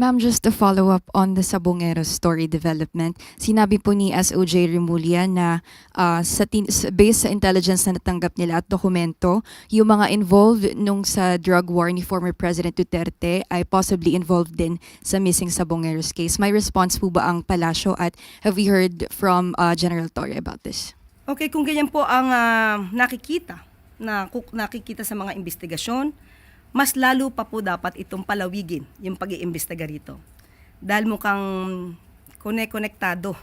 Ma'am, just to follow up on the Sabongero story development, sinabi po ni SOJ Remulla na ah, sa based sa intelligence na natanggap nila at dokumento, yung mga involved nung sa drug war ni former President Duterte ay possibly involved din sa missing Sabongero's case. May response po ba ang palasyo at have we heard from ah, General Torre about this? Okay, kung ganyan po ang ah, nakikita, na nakikita sa mga investigasyon, mas lalo pa po dapat itong palawigin yung pag-iimbestiga rito. Dahil mukhang kone-konektado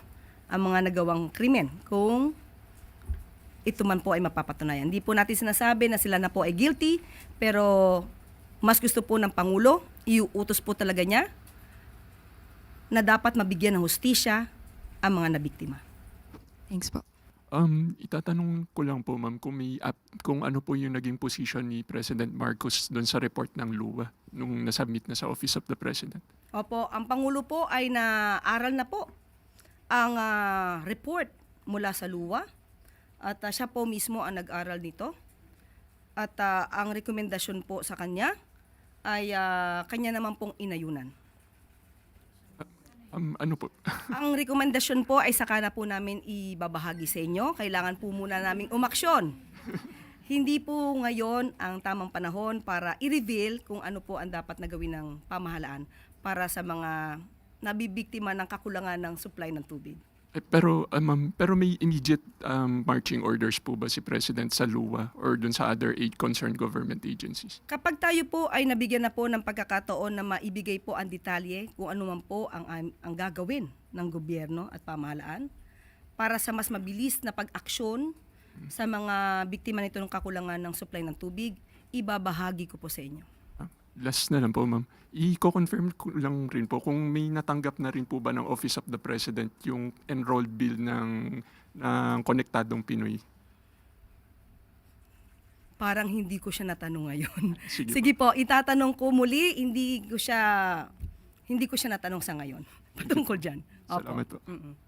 ang mga nagawang krimen kung ito man po ay mapapatunayan. Hindi po natin sinasabi na sila na po ay guilty, pero mas gusto po ng Pangulo, iuutos po talaga niya na dapat mabigyan ng hustisya ang mga nabiktima. Thanks po. Um, itatanong ko lang po ma'am kung may ap- kung ano po yung naging position ni President Marcos doon sa report ng LUWA nung nasubmit na sa Office of the President. Opo, ang Pangulo po ay naaral na po ang ah, report mula sa luwa at ah, siya po mismo ang nag-aral nito. At ah, ang rekomendasyon po sa kanya ay ah, kanya naman pong inayunan. Um, ano po? ang rekomendasyon po ay saka na po namin ibabahagi sa inyo. Kailangan po muna naming umaksyon. Hindi po ngayon ang tamang panahon para i-reveal kung ano po ang dapat na gawin ng pamahalaan para sa mga nabibiktima ng kakulangan ng supply ng tubig. Eh, pero ma'am, pero may immediate um, marching orders po ba si President sa LUWA or doon sa other eight concerned government agencies? Kapag tayo po ay nabigyan na po ng pagkakataon na maibigay po ang detalye kung ano man po ang, ang, ang gagawin ng gobyerno at pamahalaan para sa mas mabilis na pag-aksyon sa mga biktima nito ng kakulangan ng supply ng tubig, ibabahagi ko po sa inyo. Last na lang po, ma'am. I-confirm ko lang rin po kung may natanggap na rin po ba ng Office of the President yung enrolled bill ng, ng Konektadong Pinoy. Parang hindi ko siya natanong ngayon. Sige, Sige po, itatanong ko muli, hindi ko siya hindi ko siya natanong sa ngayon. Patungkol diyan. Salamat po. Mm-mm.